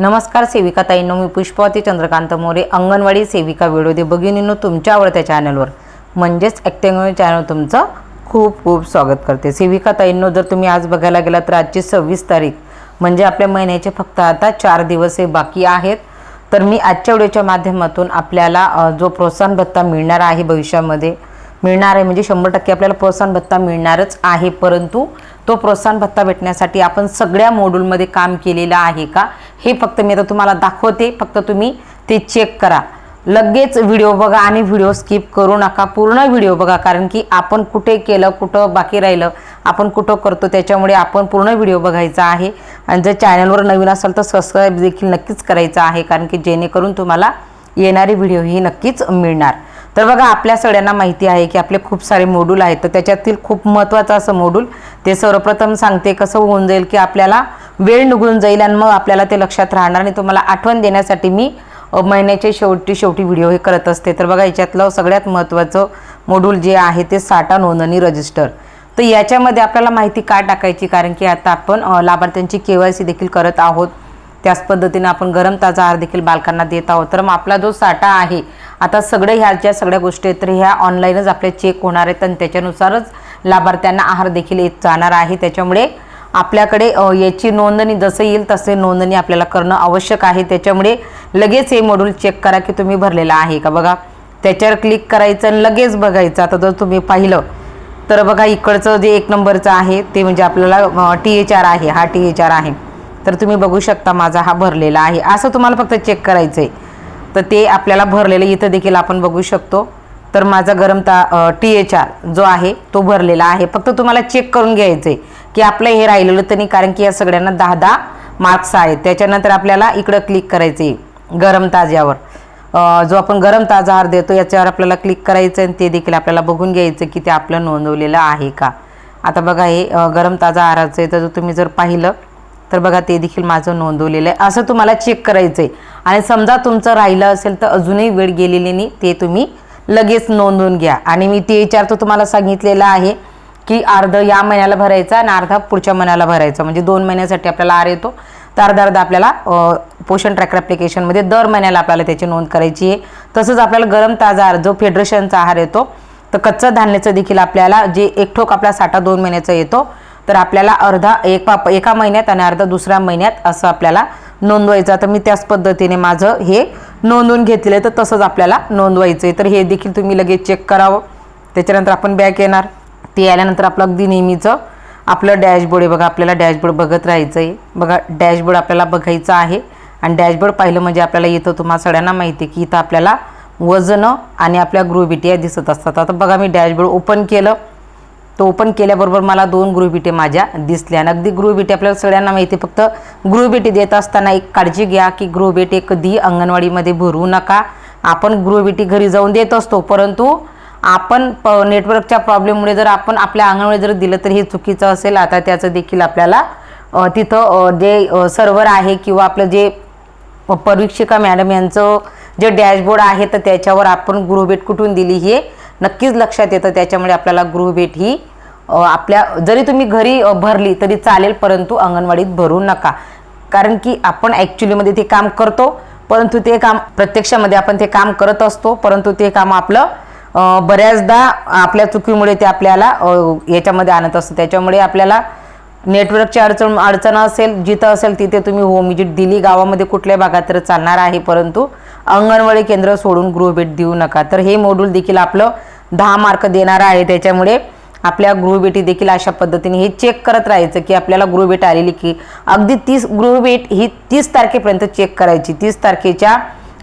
नमस्कार सेविकाताईंनो मी पुष्पावती चंद्रकांत मोरे अंगणवाडी सेविका व्हिडिओ भगिनींनो तुमच्या आवडत्या चॅनलवर. म्हणजेच ॲक्टिंग चॅनल तुमचं खूप खूप स्वागत करते. सेविकाताईंनो जर तुम्ही आज बघायला गेलात तर आजची सव्वीस तारीख म्हणजे आपल्या महिन्याचे फक्त आता चार दिवस हे बाकी आहेत. तर मी आजच्या व्हिडिओच्या माध्यमातून आपल्याला जो प्रोत्साहन भत्ता मिळणार आहे भविष्यामध्ये मिळणार आहे. म्हणजे शंभर टक्के आपल्याला प्रोत्साहन भत्ता मिळणारच आहे. परंतु तो प्रोत्साहन भत्ता भेटण्यासाठी आपण सगळ्या मॉड्यूलमध्ये काम केलेलं आहे का? हे फक्त मी आता तुम्हाला दाखवते. फक्त तुम्ही ते चेक करा. लगेच व्हिडिओ बघा आणि व्हिडिओ स्किप करू नका. पूर्ण व्हिडिओ बघा. कारण की आपण कुठे केलं कुठं बाकी राहिलं आपण कुठं करतो त्याच्यामुळे आपण पूर्ण व्हिडिओ बघायचा आहे. आणि जर चॅनलवर नवीन असाल तर सबस्क्राईब देखील नक्कीच करायचं आहे. कारण की जेणेकरून तुम्हाला येणारे व्हिडिओ ही नक्कीच मिळणार. तर बघा आपल्या सगळ्यांना माहिती आहे की आपले खूप सारे मॉड्यूल आहेत. तर त्याच्यातील खूप महत्त्वाचं असं मॉड्यूल ते सर्वप्रथम सांगते कसं होऊन जाईल की आपल्याला वेळ निघून जाईल आणि मग आपल्याला ते लक्षात राहणार आणि तुम्हाला आठवण देण्यासाठी मी महिन्याचे महिन्याच्या शेवटी शेवटी व्हिडिओ हे करत असते. तर बघा याच्यातलं सगळ्यात महत्त्वाचं मॉड्यूल जे आहे ते साठा नोंदणी रजिस्टर तर याच्यामध्ये आपल्याला माहिती का टाकायची? कारण की आता आपण लाभार्थ्यांची के वाय सी देखील करत आहोत. त्याच पद्धतीनं आपण गरम ताजा आहार देखील बालकांना देत आहोत. तर मग आपला जो साठा आहे आता सगळे ह्या ज्या सगळ्या गोष्टी आहेत तर ह्या ऑनलाईनच आपल्या चेक होणार आहेत आणि त्याच्यानुसारच लाभार्थ्यांना आहार देखील येत जाणार आहे. त्याच्यामुळे आपल्याकडे याची नोंदणी जसं येईल तसे नोंदणी आपल्याला करणं आवश्यक आहे. त्याच्यामुळे लगेच हे मॉड्यूल चेक करा की तुम्ही भरलेला आहे का? बघा त्याच्यावर क्लिक करायचं आणि लगेच बघायचं. आता जर तुम्ही पाहिलं तर बघा इकडचं जे एक नंबरचं आहे ते म्हणजे आपल्याला टी एच आर आहे. हा टी एच आर आहे. तर तुम्ही बघू शकता माझा हा भरलेला आहे. असं तुम्हाला फक्त चेक करायचं आहे तर ते आपल्याला भरलेलं इथं देखील आपण बघू शकतो. तर माझा गरम ता टी एच आर जो आहे तो भरलेला आहे. फक्त तुम्हाला चेक करून घ्यायचं आहे की आपलं हे राहिलेलं तर नाही कारण की या सगळ्यांना दहा दहा मार्क्स आहेत. त्याच्यानंतर आपल्याला इकडं क्लिक करायचं आहे गरम ताज्यावर. जो आपण गरम ताजा आहार देतो याच्यावर आपल्याला क्लिक करायचं आणि ते देखील आपल्याला बघून घ्यायचं की ते आपलं नोंदवलेलं आहे का. आता बघा हे गरम ताजा आहाराचं आहे. तर जर तुम्ही जर पाहिलं तर बघा ते देखील माझं नोंदवलेलं आहे. असं तुम्हाला चेक करायचं आहे आणि समजा तुमचं राहिलं असेल तर अजूनही वेळ गेलेली नाही ते तुम्ही लगेच नोंदवून घ्या. आणि मी ते विचार तर तुम्हाला सांगितलेलं आहे की अर्ध या महिन्याला भरायचा आणि अर्धा पुढच्या महिन्याला भरायचा. म्हणजे दोन महिन्यासाठी आपल्याला आर येतो. तर अर्धा अर्धा आपल्याला पोषण ट्रॅकर ॲप्लिकेशनमध्ये दर महिन्याला आपल्याला त्याची नोंद करायची आहे. तसंच आपल्याला गरम ताजा आहार जो फेडरेशनचा आहार येतो. तर कच्चं धान्याचं देखील आपल्याला जे एक ठोक आपला साठा दोन महिन्याचा येतो. तर आपल्याला अर्धा एक पाप एका महिन्यात आणि अर्धा दुसऱ्या महिन्यात असं आपल्याला नोंदवायचं. तर मी त्याच पद्धतीने माझं हे नोंदवून घेतलेलं आहे तर तसंच आपल्याला नोंदवायचं आहे. तर हे देखील तुम्ही लगेच चेक करावं. त्याच्यानंतर आपण बॅक येणार. ते आल्यानंतर आपलं अगदी नेहमीचं आपलं डॅशबोर्ड आहे बघा आपल्याला डॅशबोर्ड बघत राहायचं आहे. बघा डॅशबोर्ड आपल्याला बघायचं आहे. आणि डॅशबोर्ड पाहिलं म्हणजे आपल्याला इथं तुम्हाला सगळ्यांना माहिती आहे की इथं आपल्याला वजनं आणि आपल्या गृहबिटी या दिसत असतात. आता बघा मी डॅशबोर्ड ओपन केलं. तो ओपन केल्याबरोबर मला दोन गृहबिटे माझ्या दिसल्या आणि अगदी गृहबिटे आपल्याला सगळ्यांना माहिती आहे फक्त गृहबिटी देत असताना एक काळजी घ्या की गृहबिटे कधी अंगणवाडीमध्ये भरू नका. आपण गृहबिटी घरी जाऊन देत असतो परंतु आपण प नेटवर्कच्या प्रॉब्लेममुळे जर आपण आपल्या अंगणवाडी जर दिलं तर हे चुकीचं असेल. आता त्याचं देखील आपल्याला तिथं जे सर्व्हर आहे किंवा आपलं जे परीक्षिका मॅडम यांचं जे डॅशबोर्ड आहे तर त्याच्यावर आपण गृहभेट कुठून दिली हे नक्कीच लक्षात येतं. त्याच्यामुळे आपल्याला गृहभेट ही आपल्या जरी तुम्ही घरी भरली तरी चालेल परंतु अंगणवाडीत भरू नका. कारण की आपण ॲक्च्युलीमध्ये ते काम करतो परंतु ते काम प्रत्यक्षामध्ये आपण ते काम करत असतो परंतु ते काम आपलं बऱ्याचदा आपल्या चुकीमुळे ते आपल्याला याच्यामध्ये आणत असतं. त्याच्यामुळे आपल्याला नेटवर्कची अडचण अडचण असेल जिथं असेल तिथे तुम्ही होम विजिट दिली. गावामध्ये कुठल्या भागात तर चालणार आहे परंतु अंगणवाडी केंद्र सोडून गृहभेट देऊ नका. तर हे मॉड्यूल देखील आपलं दहा मार्क देणार आहे. त्याच्यामुळे आपल्या गृहभेटी देखील अशा पद्धतीने हे चेक करत राहायचं की आपल्याला गृहभेट आलेली की अगदी तीस गृहभेट ही तीस तारखेपर्यंत चेक करायची. तीस तारखेच्या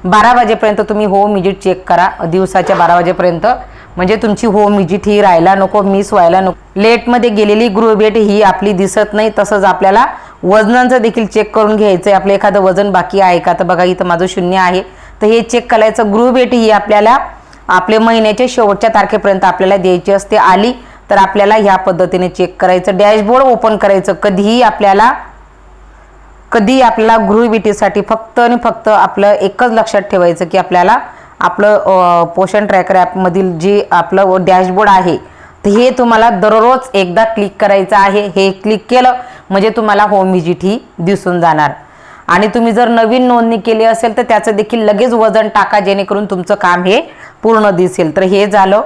बारा वाजेपर्यंत तुम्ही होम विजिट चेक करा. दिवसाच्या बारा वाजेपर्यंत. म्हणजे तुमची होम विजिट ही राहायला नको मिस व्हायला नको. लेटमध्ये गेलेली गृहभेट ही आपली दिसत नाही. तसंच आपल्याला वजनांचं देखील चेक करून घ्यायचं आहे आपलं एखादं वजन बाकी आहे का? तर बघा इथं माझं शून्य आहे. तर हे चेक करायचं. गृहभेट ही आपल्याला आपले महिन्याच्या शेवटच्या तारखेपर्यंत आपल्याला द्यायची असते आली तर आपल्याला ह्या पद्धतीने चेक करायचं. डॅशबोर्ड ओपन करायचं. कधीही आपल्याला कधी आपल्याला गृहविटीसाठी फक्त आणि फक्त आपलं एकच लक्षात ठेवायचं की आपल्याला आपलं पोषण ट्रॅकर ॲपमधील जे आपलं डॅशबोर्ड आहे तर हे तुम्हाला दररोज एकदा क्लिक करायचं आहे. हे क्लिक केलं म्हणजे तुम्हाला होम व्हिजिट ही दिसून जाणार. आणि तुम्ही जर नवीन नोंदणी केली असेल तर त्याचं देखील लगेच वजन टाका जेणेकरून तुमचं काम हे पूर्ण दिसेल. तर हे झालं.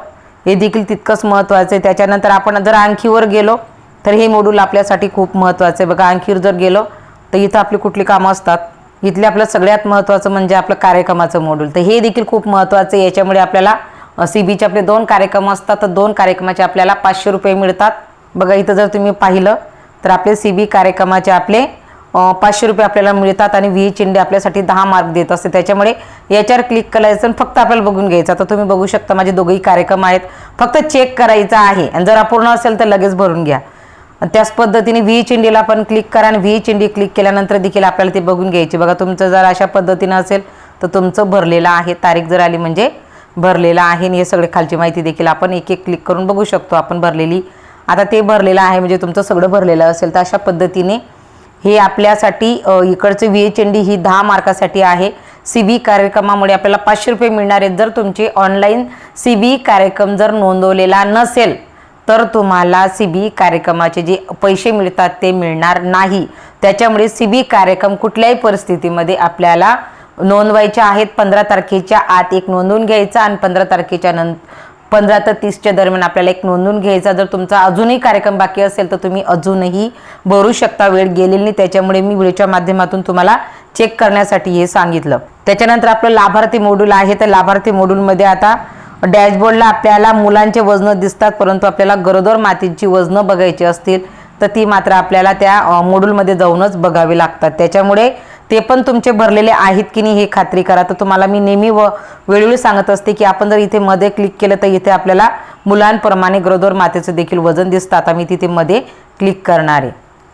हे देखील तितकंच महत्त्वाचं आहे. त्याच्यानंतर आपण जर आणखीवर गेलो तर हे मॉड्यूल आपल्यासाठी खूप महत्त्वाचं आहे. बघा आणखीवर जर गेलो तर इथं आपली कुठली कामं असतात? इथले आपलं सगळ्यात महत्त्वाचं म्हणजे आपलं कार्यक्रमाचं मॉड्यूल तर हे देखील खूप महत्त्वाचं आहे. याच्यामुळे आपल्याला सी बीचे आपले दोन कार्यक्रम असतात तर दोन कार्यक्रमाचे आपल्याला पाचशे रुपये मिळतात. बघा इथं जर तुम्ही पाहिलं तर आपले सी बी कार्यक्रमाचे आपले पाचशे रुपये आपल्याला मिळतात आणि व्ही चिंडे आपल्यासाठी दहा मार्क देत असते. त्याच्यामुळे याच्यावर क्लिक करायचं आणि फक्त आपल्याला बघून घ्यायचं. आता तुम्ही बघू शकता माझे दोघेही कार्यक्रम आहेत. फक्त चेक करायचा आहे. आणि जर अपूर्ण असेल तर लगेच भरून घ्या. त्याच पद्धतीने व्ही चिंडीला पण क्लिक करा आणि व्ही चिंडी क्लिक केल्यानंतर देखील आपल्याला ते बघून घ्यायची. बघा तुमचं जर अशा पद्धतीनं असेल तर तुमचं भरलेलं आहे. तारीख जर आली म्हणजे भरलेलं आहे. आणि हे सगळे खालची माहिती देखील आपण एक एक क्लिक करून बघू शकतो. आपण भरलेली आता ते भरलेलं आहे म्हणजे तुमचं सगळं भरलेलं असेल तर अशा पद्धतीने हे आपल्यासाठी इकडचे व्ही एच एन डी ही दहा मार्कासाठी आहे. सी बी कार्यक्रमामुळे आपल्याला पाचशे रुपये मिळणार आहेत. जर तुमचे ऑनलाईन सी बी कार्यक्रम जर नोंदवलेला नसेल तर तुम्हाला सी बी कार्यक्रमाचे जे पैसे मिळतात ते मिळणार नाही. त्याच्यामुळे सी बी कार्यक्रम कुठल्याही परिस्थितीमध्ये आपल्याला नोंदवायचे आहेत. पंधरा तारखेच्या आत एक नोंदवून घ्यायचा आणि पंधरा तारखेच्या नंतर पंधरा ते तीसच्या दरम्यान आपल्याला एक नोंदवून घ्यायचा. जर तुमचा अजूनही कार्यक्रम बाकी असेल तर तुम्ही अजूनही भरू शकता. वेळ गेलेली नाही. त्याच्यामुळे मी व्हिडिओच्या माध्यमातून तुम्हाला चेक करण्यासाठी हे सांगितलं. त्याच्यानंतर आपलं लाभार्थी मॉड्यूल आहे. तर लाभार्थी मॉड्यूलमध्ये आता डॅशबोर्डला आपल्याला मुलांचे वजनं दिसतात परंतु आपल्याला गरोदर मातीची वजनं बघायची असतील तर ती मात्र आपल्याला त्या मॉड्यूलमध्ये जाऊनच बघावी लागतात. त्याच्यामुळे ते पण तुमचे भरलेले आहेत की नाही हे खात्री करा. तर तुम्हाला मी नेहमी व वेळोवेळी सांगत असते की आपण जर इथे मध्ये क्लिक केलं तर इथे आपल्याला मुलांप्रमाणे गरोदर मातेचं देखील वजन दिसतं. आता मी तिथे मध्ये क्लिक करणार आहे.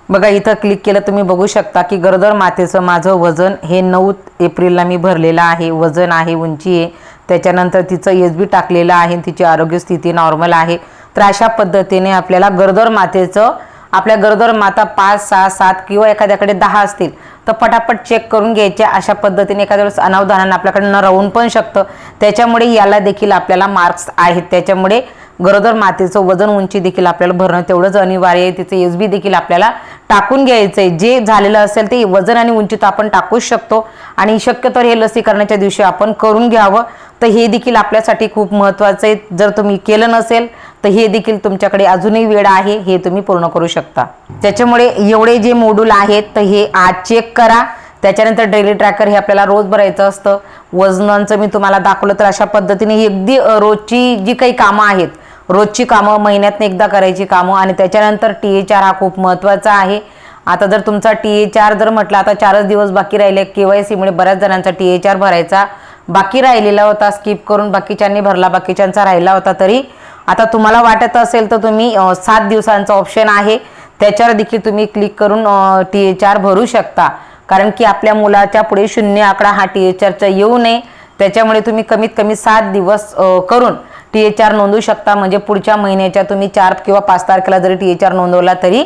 बघा इथं क्लिक केलं तुम्ही बघू शकता की गरोदर मातेचं माझं वजन हे नऊ एप्रिलला मी भरलेलं आहे. वजन आहे उंची आहे. त्याच्यानंतर तिचं एस बी टाकलेलं आहे आणि तिची आरोग्य स्थिती नॉर्मल आहे. तर अशा पद्धतीने आपल्याला गरोदर मातेचं आपल्या गरोदर माता पाच सहा सात किंवा एखाद्याकडे दहा असतील तर पटापट चेक करून घ्यायच्या अशा पद्धतीने एखाद्या वेळेस अनावधानानं आपल्याकडे न राहून पण शकतं. त्याच्यामुळे याला देखील आपल्याला मार्क्स आहेत. त्याच्यामुळे गरोदर मातेचं वजन उंची देखील आपल्याला भरणं तेवढंच अनिवार्य आहे. तिचं एस बी देखील आपल्याला टाकून घ्यायचं आहे. जे झालेलं असेल ते वजन आणि उंची तर आपण टाकूच शकतो. आणि शक्यतो हे लसीकरणाच्या दिवशी आपण करून घ्यावं. तर हे देखील आपल्यासाठी खूप महत्त्वाचं आहे. जर तुम्ही केलं नसेल तर हे देखील तुमच्याकडे अजूनही वेळ आहे हे तुम्ही पूर्ण करू शकता. त्याच्यामुळे एवढे जे मोड्यूल आहेत तर हे आज चेक करा. त्याच्यानंतर डेली ट्रॅकर हे आपल्याला रोज भरायचं असतं. वजनांचं मी तुम्हाला दाखवलं तर अशा पद्धतीने ही अगदी रोजची जी काही कामं आहेत रोजची कामं महिन्यातनं एकदा करायची कामं आणि त्याच्यानंतर टी एच आर हा खूप महत्त्वाचा आहे. आता जर तुमचा टी एच आर जर म्हटलं आता चारच दिवस बाकी राहिले के वाय सीमुळे बऱ्याच जणांचा टी एच आर भरायचा बाकी राहिलेला होता स्किप करून बाकीच्यांनी भरला बाकीच्यांचा राहिला होता तरी आता तुम्हाला वाटत असेल तर तुम्ही सात दिवसांचा ऑप्शन आहे. त्याच्यावर देखील तुम्ही क्लिक करून टी एच आर भरू शकता. कारण की आपल्या मुलाच्या पुढे शून्य आकडा हा टी एच आरचा येऊ नये. त्याच्यामुळे तुम्ही कमीत कमी सात दिवस करून टी एच आर नोंदवू शकता. म्हणजे पुढच्या महिन्याच्या तुम्ही चार किंवा पाच तारखेला जरी टी एच आर नोंदवला तरी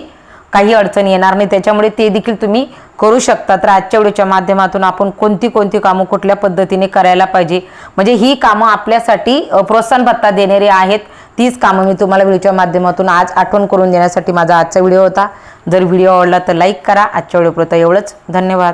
काही अडचण येणार नाही. त्याच्यामुळे ते देखील तुम्ही करू शकता तर आजच्या व्हिडिओच्या माध्यमातून आपण कोणती कोणती कामं कुठल्या पद्धतीने करायला पाहिजे? म्हणजे ही कामं आपल्यासाठी प्रोत्साहन भत्ता देणारी आहेत. तीच कामं मी तुम्हाला व्हिडिओच्या माध्यमातून आज आठवण करून देण्यासाठी माझा आजचा व्हिडिओ होता. जर व्हिडिओ आवडला तर लाईक करा. आजच्या व्हिडिओपुरता एवढंच. धन्यवाद.